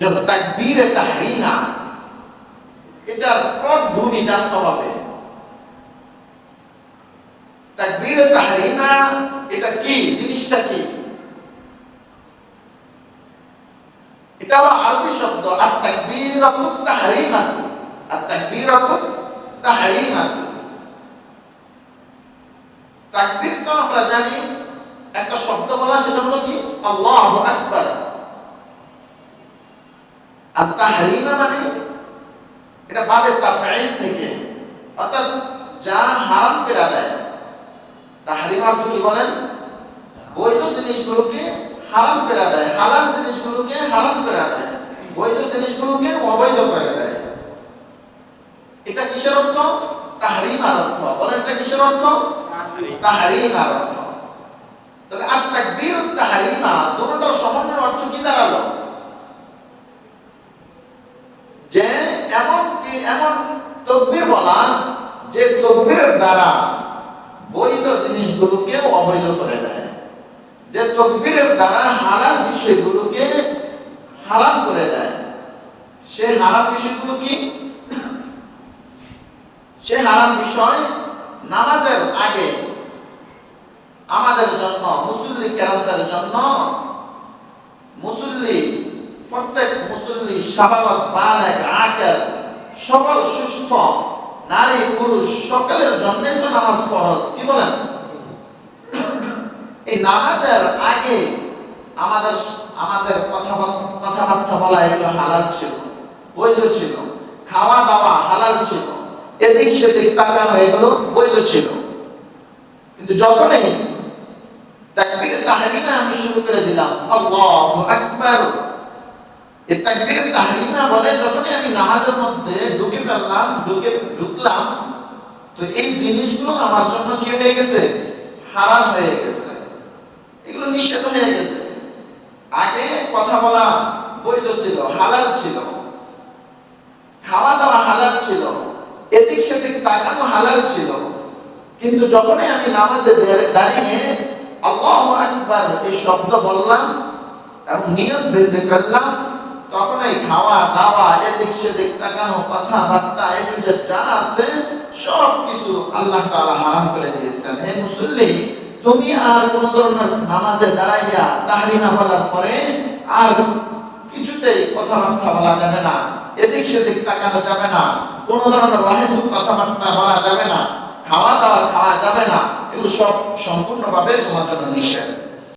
তাকবীরে তাহরিমা, এটার পটভূমি জানতে হবে। এটা কি? জিনিসটা কি? এটা হলো আরবি শব্দ, আর তাকবীরাতু তাহরিমাতু, আর তাকবীরাতু তাহরিমাতু। তাকবীর তো আমরা জানি, একটা শব্দ বলা সেটা হলো কি? আল্লাহু আকবার। আর তাহরিমা মানে? এটা বাবে তাফঈল থেকে। অর্থাৎ যা হারাম করে দেয়। তাহরিমা অর্থ কি বলেন? বৈধ জিনিসগুলোকে হারাম করে দেয়। হালাল জিনিসগুলোকে হারাম করে দেয়। বৈধ জিনিসগুলোকে অবৈধ করে দেয়। এটা কিসের অর্থ? তাহরিমার অর্থ। বলেন এটা কিসের অর্থ? তাহরিমার অর্থ। তাহলে আর তাকবীর তাহরিমা দুটোটার সমন্বয়ের অর্থ কি দাঁড়াল যে এমন কি বলা যে তকবীরের দ্বারা বৈধ জিনিসগুলোকে অবৈধ করে দেয়। যে তকবীরের দ্বারা হারাম বিষয়গুলোকে হারাম করে দেয়। সে হারাম বিষয়গুলো কি? সে হারাম বিষয় নামাজের আগে আমাদের জন্য, মুসল্লি কেরামদের জন্য মুসল্লি, প্রত্যেক মুসল্লি সাবালক বালেক আকেল সকল সুস্থ, নারী, পুরুষ, সকলের জন্য তো নামাজ ফরজ, কি বলেন? এই নামাজের আগে আমাদের আমাদের কথাবার্তা বলা এগুলো হালাল ছিল, বৈধ ছিল, খাওয়া দাওয়া হালাল ছিল, এদিক সেদিক তাকানো এগুলো বৈধ ছিল। কিন্তু যখনই তাকবীর তাহরিমা আমি শুরু করে দিলাম, আল্লাহু আকবার তাকবীর তাহরিমা বলে, যখনই আমি নামাজের মধ্যে ঢুকে ফেললাম, ঢুকে ঢুকলাম, তো এই জিনিসগুলো আমার জন্য কি হয়ে গেছে? হারাম হয়ে গেছে। এগুলো নিষেধ হয়ে গেছে। আগে কথা বলা বৈধ ছিল, হালাল ছিল। খাওয়া দাওয়া হালাল ছিল। এদিক সেদিক তাকানো হালাল ছিল। কিন্তু যখনই আমি নামাজে দাঁড়িয়ে আল্লাহু এই শব্দ বললাম এবং নিয়ম বেঁধে ফেললাম এই খাওয়া, দাওয়া, এদিক সেদিক তাকানো, কথাবার্তা যে যা আছে সব কিছু আল্লাহ হারাম করে দিয়েছেন। মুসল্লি, তুমি আর কোন ধরনের নামাজে দাঁড়াইয়া বলার পরে আর কিছুতেই কথাবার্তা বলা যাবে না, এদিক সেদিক তাকানো যাবে না, কোন ধরনের অহেতুক কথাবার্তা বলা যাবে না, খাওয়া দাওয়া খাওয়া যাবে না, এগুলো সব সম্পূর্ণভাবে তোমার জন্য নিষেধ।